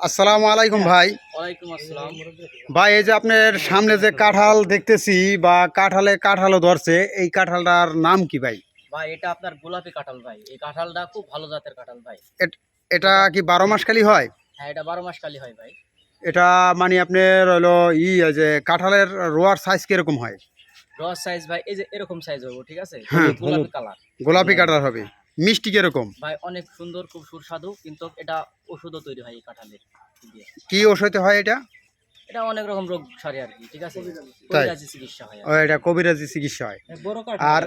আসসালামু আলাইকুম ভাই। ভাই এই যে আপনার সামনে যে কাঁঠাল দেখতেছি বা কাঁঠালে কাঁঠালও ধরছে এই কাঁঠালটার নাম কি ভাই? ভাই এটা আপনার গোলাপি কাঁঠাল ভাই। এই কাঁঠালটা খুব ভালো জাতের কাঁঠাল ভাই। এট- কি বারো মাস মাসকালি হয়? হ্যাঁ এটা বারো মাস কালি হয় ভাই। এটা মানে আপনার হলো ই যে কাঁঠালের রোয়ার সাইজ কীরকম হয়? রোয়ার সাইজ ভাই এই যে এরকম সাইজ হবে ঠিক আছে? হ্যাঁ, গোলাপি কালার গোলাপি কাঁঠাল হবে। মিষ্টি কীরকম? ভাই অনেক সুন্দর খুব সুস্বাদু কিন্তু এটা ওষুধও তৈরি হয় এই কাঁঠালের দিয়ে। কি ওষুধ হয় এটা? এটা অনেক রকম রোগ সারে আর কি ঠিক আছে? কবিরাজি চিকিৎসা হয় ও, এটা কবিরাজি চিকিৎসা হয়। কাঁঠাল আর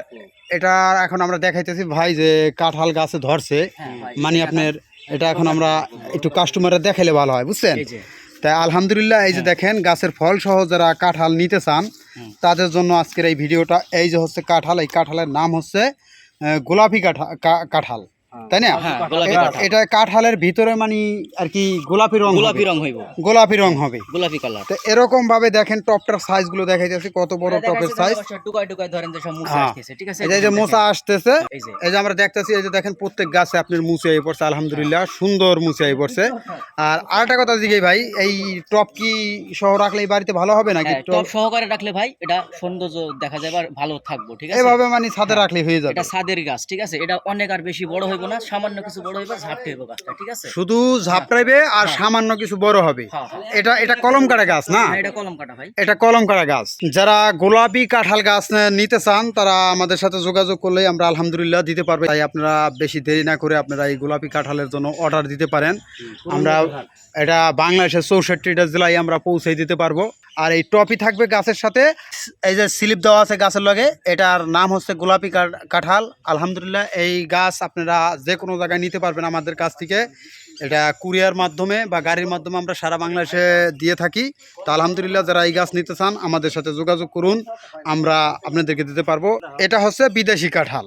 এটা এখন আমরা দেখাইতেছি ভাই যে কাঁঠাল গাছে ধরছে। হ্যাঁ মানে আপনার এটা এখন আমরা একটু কাস্টমারে দেখাইলে ভালো হয় বুঝছেন? তাই আলহামদুলিল্লাহ এই যে দেখেন গাছের ফল সহ যারা কাঁঠাল নিতে চান তাদের জন্য আজকের এই ভিডিওটা এই যে হচ্ছে কাঁঠাল এই কাঁঠালের নাম হচ্ছে গোলাপি কাঁঠাল কাঁঠাল তাই না? হ্যাঁ, কাঁঠাল। এটা কাঁঠালের ভিতরে মানে আর কি গোলাপি রং গোলাপি রং হইব। গোলাপি রং হবে। গোলাপি কালার। তো এরকম ভাবে দেখেন টপটার সাইজগুলো দেখাইতেছি কত বড় টপের সাইজ টুকাই টুকাই ধরেন যে সব হ্যাঁ। আসতেছে ঠিক আছে? এই যে- মোচা আসতেছে এই যে। আমরা দেখতেছি এই যে দেখেন প্রত্যেক গাছে আপনার মুছে আই পড়ছে আলহামদুলিল্লাহ সুন্দর মুছে আই পড়ছে। আর আরেকটা কথা জিজ্ঞাই ভাই এই টপ কি সহ রাখলে এই বাড়িতে ভালো হবে নাকি? হ্যাঁ, টপ সহকারে রাখলে ভাই এটা সৌন্দর্য দেখা যাবে আর ভালো থাকব ঠিক আছে? এভাবে মানে ছাদে রাখলে হয়ে যাবে। এটা সাদের গাছ ঠিক আছে? এটা অনেক আর বেশি বড় হইব না সামান্য কিছু বড় হইব ঝাপটে হইব গাছটা ঠিক আছে? শুধু ঝাপটাইবে আর সামান্য কিছু বড় হবে। হ্যাঁ হ্যাঁ। এটা এটা কলম কাটা গাছ না? হ্যাঁ, এটা কলম কাটা ভাই। এটা কলম কাটা গাছ। যারা গোলাপি কাঁঠাল গাছ নিতে চান তারা আমাদের সাথে যোগাযোগ করলেই আমরা আলহামদুলিল্লাহ দিতে পারব। তাই আপনারা বেশি দেরি না করে আপনারা এই গোলাপি কাঁঠালের জন্য অর্ডার দিতে পারেন। আমরা এটা বাংলাদেশের চৌষট্টিটা জেলায় আমরা পৌঁছে দিতে পারব। আর এই টপি থাকবে গাছের সাথে। এই যে স্লিপ দেওয়া আছে গাছের লগে, এটার নাম হচ্ছে গোলাপি কাঁঠাল। আলহামদুলিল্লাহ, এই গাছ আপনারা যে কোনো জায়গায় নিতে পারবেন আমাদের কাছ থেকে। এটা কুরিয়ার মাধ্যমে বা গাড়ির মাধ্যমে আমরা সারা বাংলাদেশে দিয়ে থাকি। তো আলহামদুলিল্লাহ, যারা এই গাছ নিতে চান, আমাদের সাথে যোগাযোগ করুন। আমরা আপনাদেরকে দিতে পারব। এটা হচ্ছে বিদেশি কাঁঠাল।